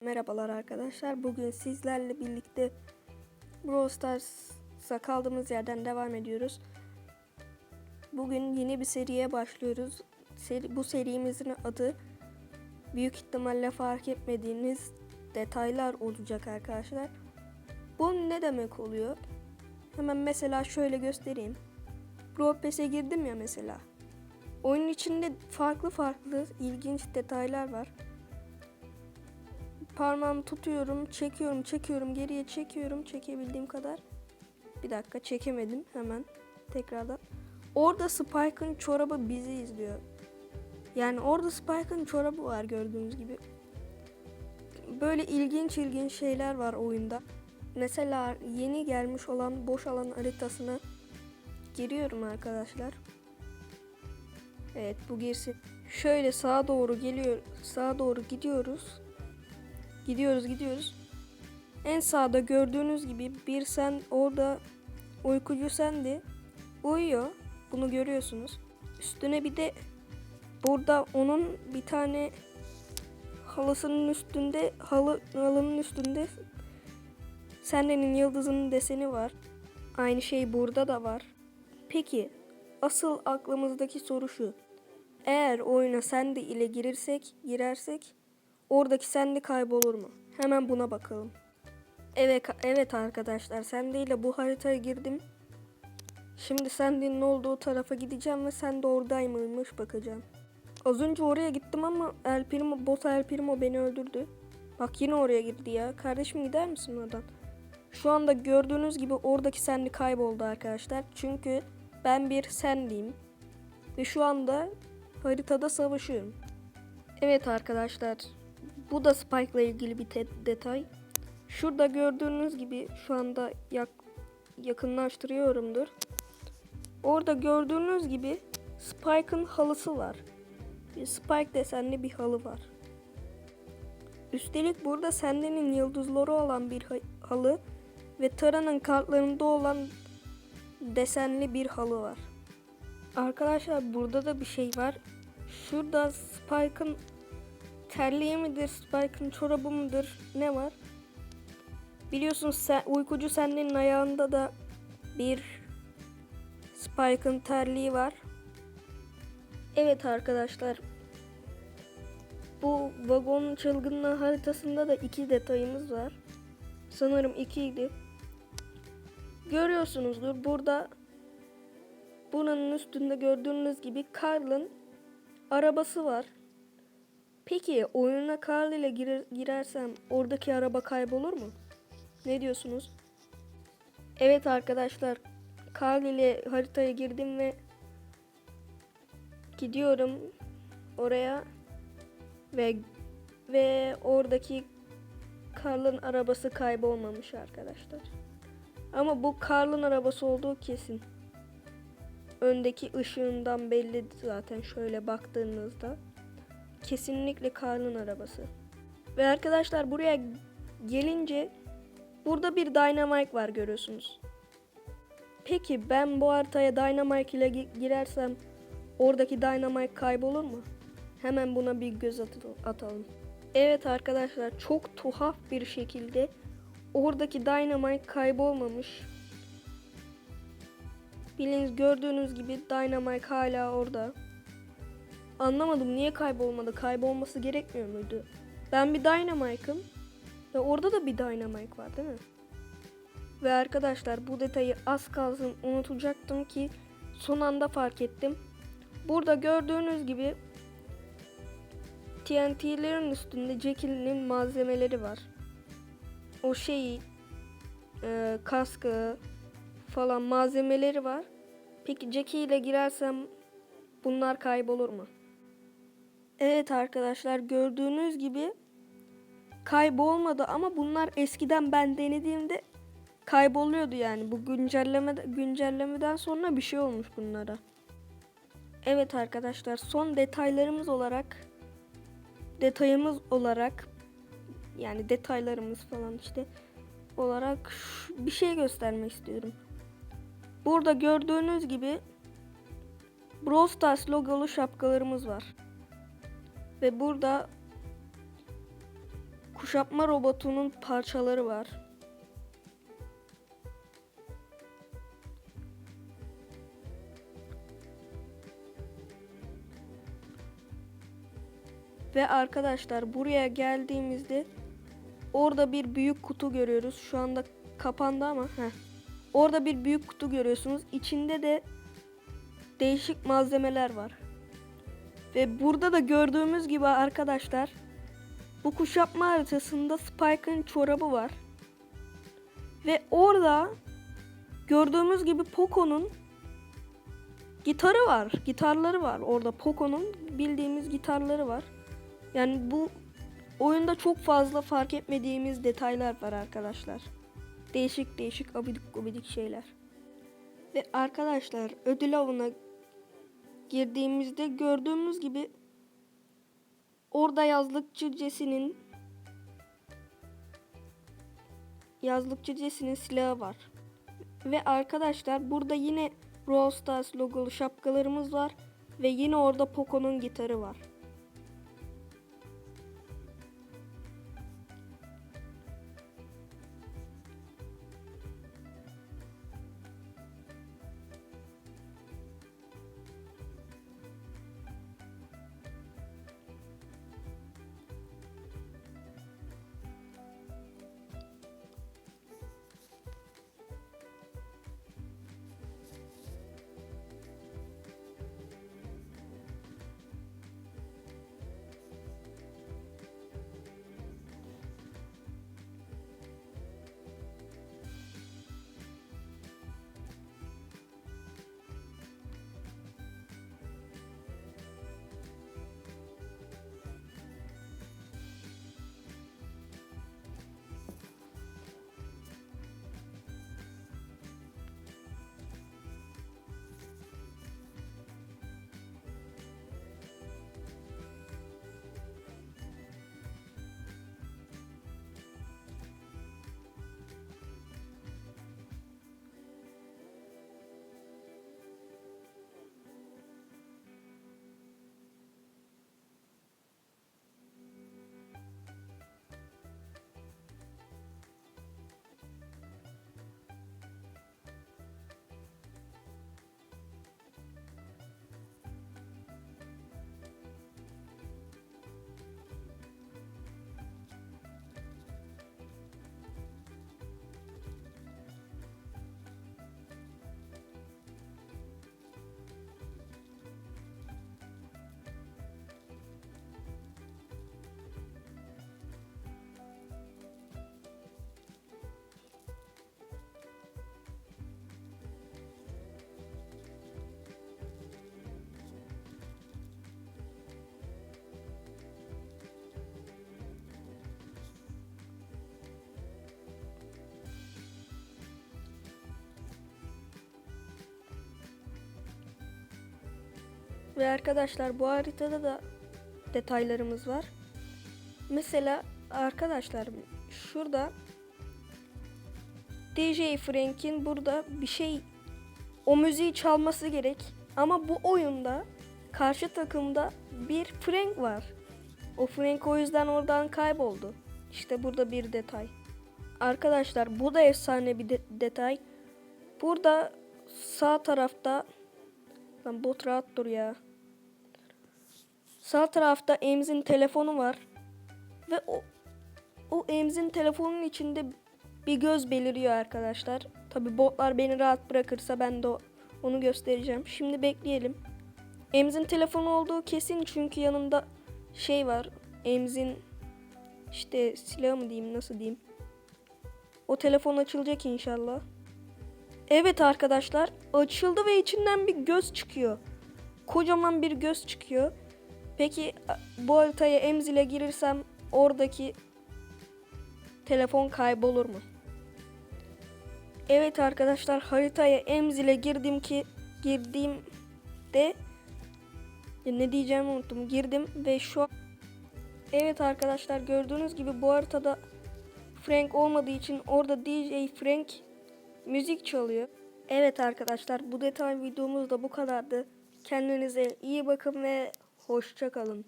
Merhabalar arkadaşlar. Bugün sizlerle birlikte Brawl Stars'a kaldığımız yerden devam ediyoruz. Bugün yeni bir seriye başlıyoruz. Seri, bu serimizin adı büyük ihtimalle fark etmediğiniz detaylar olacak arkadaşlar. Bu ne demek oluyor? Hemen mesela şöyle göstereyim. Brawl Pass'e girdim ya mesela. Oyunun içinde farklı farklı ilginç detaylar var. Parmağımı tutuyorum, çekiyorum, çekiyorum, geriye çekiyorum, çekebildiğim kadar. Bir dakika çekemedim hemen tekrardan. Orada Spike'ın çorabı bizi izliyor. Yani orada Spike'ın çorabı var gördüğünüz gibi. Böyle ilginç ilginç şeyler var oyunda. Mesela yeni gelmiş olan boş alan haritasına giriyorum arkadaşlar. Evet bu girsin. Şöyle sağa doğru geliyor, sağa doğru gidiyoruz. Gidiyoruz gidiyoruz. En sağda gördüğünüz gibi bir sen orada uykucu sendi. Uyuyor. Bunu görüyorsunuz. Üstüne bir de burada onun bir tane halısının üstünde halı halının üstünde Sende'nin yıldızının deseni var. Aynı şey burada da var. Peki asıl aklımızdaki soru şu. Eğer oyuna Sende ile girirsek, girersek Oradaki Sandy kaybolur mu? Hemen buna bakalım. Evet, evet arkadaşlar Sandy ile bu haritaya girdim. Şimdi Sandy'nin olduğu tarafa gideceğim ve Sandy oradaymış bakacağım. Az önce oraya gittim ama El Primo, bot El Primo beni öldürdü. Bak yine oraya girdi ya. Kardeşim gider misin oradan? Şu anda gördüğünüz gibi oradaki Sandy kayboldu arkadaşlar. Çünkü ben bir Sandy'yim. Ve şu anda haritada savaşıyorum. Evet arkadaşlar bu da Spike ile ilgili bir detay. Şurada gördüğünüz gibi şu anda yak yakınlaştırıyorumdur. Orada gördüğünüz gibi Spike'ın halısı var. Bir Spike desenli bir halı var. Üstelik burada Sandy'nin yıldızları olan bir ha- halı ve Tara'nın kartlarında olan desenli bir halı var. Arkadaşlar burada da bir şey var. Şurada Spike'ın terliği midir, Spike'ın çorabı mıdır, ne var? Biliyorsunuz sen, uykucu senin ayağında da bir Spike'ın terliği var. Evet arkadaşlar. Bu vagon çılgınlığı haritasında da iki detayımız var. Sanırım ikiydi. Görüyorsunuzdur burada bunun üstünde gördüğünüz gibi Carl'ın arabası var. Peki oyuna Carl ile girer, girersem oradaki araba kaybolur mu? Ne diyorsunuz? Evet arkadaşlar Carl ile haritaya girdim ve gidiyorum oraya ve ve oradaki Carl'ın arabası kaybolmamış arkadaşlar. Ama bu Carl'ın arabası olduğu kesin. Öndeki ışığından belli zaten şöyle baktığınızda kesinlikle Karl'ın arabası. Ve arkadaşlar buraya gelince burada bir Dynamite var görüyorsunuz. Peki ben bu haritaya Dynamite ile gi- girersem oradaki Dynamite kaybolur mu? Hemen buna bir göz at- atalım. Evet arkadaşlar çok tuhaf bir şekilde oradaki Dynamite kaybolmamış. Biliniz gördüğünüz gibi Dynamite hala orada. Anlamadım niye kaybolmadı? Kaybolması gerekmiyor muydu? Ben bir Dynamite'ım. Ve orada da bir Dynamite var değil mi? Ve arkadaşlar bu detayı az kalsın unutacaktım ki son anda fark ettim. Burada gördüğünüz gibi TNT'lerin üstünde Jekyll'in malzemeleri var. O şeyi e, kaskı falan malzemeleri var. Peki Jackie ile girersem bunlar kaybolur mu? Evet arkadaşlar gördüğünüz gibi kaybolmadı ama bunlar eskiden ben denediğimde kayboluyordu yani. Bu güncelleme güncellemeden sonra bir şey olmuş bunlara. Evet arkadaşlar son detaylarımız olarak detayımız olarak yani detaylarımız falan işte olarak bir şey göstermek istiyorum. Burada gördüğünüz gibi Brawl Stars logolu şapkalarımız var. Ve burada kuşatma robotunun parçaları var. Ve arkadaşlar buraya geldiğimizde orada bir büyük kutu görüyoruz. Şu anda kapandı ama heh. Orada bir büyük kutu görüyorsunuz. İçinde de değişik malzemeler var. Ve burada da gördüğümüz gibi arkadaşlar bu kuşatma haritasında Spike'ın çorabı var. Ve orada gördüğümüz gibi Poco'nun gitarı var. Gitarları var. Orada Poco'nun bildiğimiz gitarları var. Yani bu oyunda çok fazla fark etmediğimiz detaylar var arkadaşlar. Değişik değişik abidik gubidik şeyler. Ve arkadaşlar ödül avına girdiğimizde gördüğümüz gibi orada yazlıkçı Jesse'nin yazlıkçı Jesse'nin silahı var. Ve arkadaşlar burada yine Brawl Stars logolu şapkalarımız var ve yine orada Poco'nun gitarı var. Ve arkadaşlar bu haritada da detaylarımız var. Mesela arkadaşlar şurada DJ Frank'in burada bir şey o müziği çalması gerek. Ama bu oyunda karşı takımda bir Frank var. O Frank o yüzden oradan kayboldu. İşte burada bir detay. Arkadaşlar bu da efsane bir de- detay. Burada sağ tarafta Lan bot rahat dur ya. Sağ tarafta Emz'in telefonu var. Ve o o Emz'in telefonun içinde bir göz beliriyor arkadaşlar. Tabi botlar beni rahat bırakırsa ben de onu göstereceğim. Şimdi bekleyelim. Emz'in telefonu olduğu kesin çünkü yanında şey var. Emz'in işte silahı mı diyeyim nasıl diyeyim. O telefon açılacak inşallah. Evet arkadaşlar açıldı ve içinden bir göz çıkıyor. Kocaman bir göz çıkıyor. Peki bu haritaya emzile girirsem oradaki telefon kaybolur mu? Evet arkadaşlar haritaya emzile girdim ki girdiğimde Ya ne diyeceğimi unuttum. Girdim ve şu Evet arkadaşlar gördüğünüz gibi bu haritada Frank olmadığı için orada DJ Frank müzik çalıyor. Evet arkadaşlar bu detay videomuz da bu kadardı. Kendinize iyi bakın ve hoşça kalın.